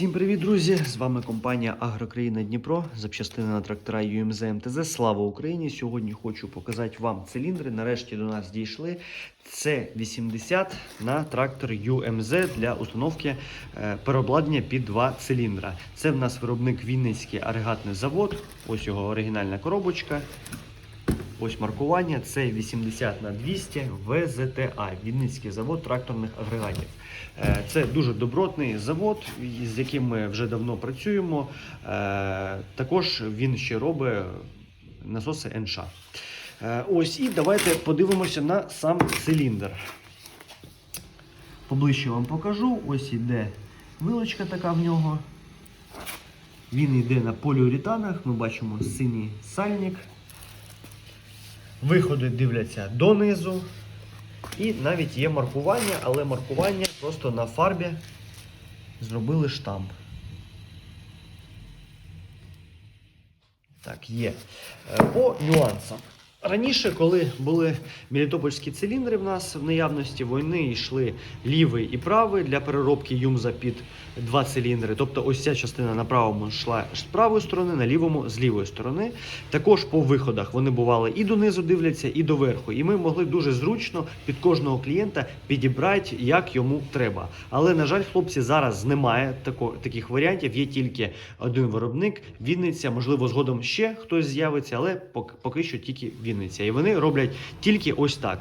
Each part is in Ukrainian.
Всім привіт, друзі! З вами компанія Агрокраїна Дніпро, запчастини на трактора UMZ МТЗ. Слава Україні! Сьогодні хочу показати вам циліндри. Нарешті до нас дійшли. Це 80 на трактор UMZ для установки е, переобладнання під два циліндра. Це в нас виробник Вінницький агрегатний завод. Ось його оригінальна коробочка. Ось маркування. Це 80 на 200 ВЗТА, Вінницький завод тракторних агрегатів. Е, Це дуже добротний завод, з яким ми вже давно працюємо. Е, Також він ще робить насоси НШ. Е, Ось і давайте подивимося на сам циліндр. Поближче вам покажу. Ось іде вилочка така в нього. Він йде на поліуретанах. Ми бачимо синій сальник. Виходи дивляться донизу. І навіть є маркування, але маркування просто на фарбі зробили штамп. Так, є. Е, По нюансам. Раніше, коли були мелітопольські циліндри в нас в наявності, вони йшли лівий і правий для переробки юмза під два циліндри. Тобто ось ця частина на правому йшла з правої сторони, на лівому з лівої сторони. Також по виходах вони бували і донизу дивляться, і доверху. І ми могли дуже зручно під кожного клієнта підібрати, як йому треба. Але, на жаль, хлопці, зараз немає тако, таких варіантів. Є тільки один виробник, Вінниця, можливо, згодом ще хтось з'явиться, але поки, що тільки Вінниця. І вони роблять тільки ось так.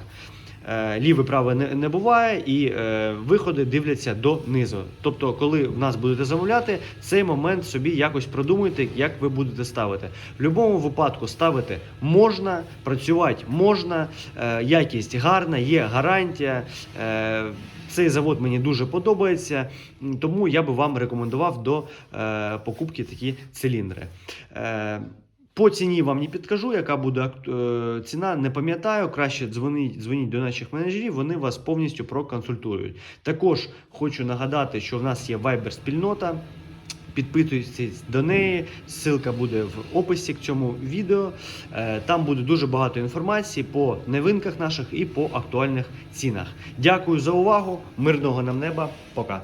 Е, Ліве праве не, не буває, і е, виходи дивляться донизу. Тобто, коли в нас будете замовляти, цей момент собі якось продумуйте, як ви будете ставити. В будь-якому випадку ставити можна, працювати можна, е, якість гарна, є гарантія. Е, цей завод мені дуже подобається, тому я би вам рекомендував до е, покупки такі циліндри. Е, по ціні вам не підкажу, яка буде е, ціна, не пам'ятаю. Краще дзвоніть, дзвоніть до наших менеджерів, вони вас повністю проконсультують. Також хочу нагадати, що в нас є Viber спільнота. Підписуйтесь до неї, ссылка буде в описі к цьому відео. Е, Там буде дуже багато інформації по новинках наших і по актуальних цінах. Дякую за увагу! Мирного нам неба! Пока!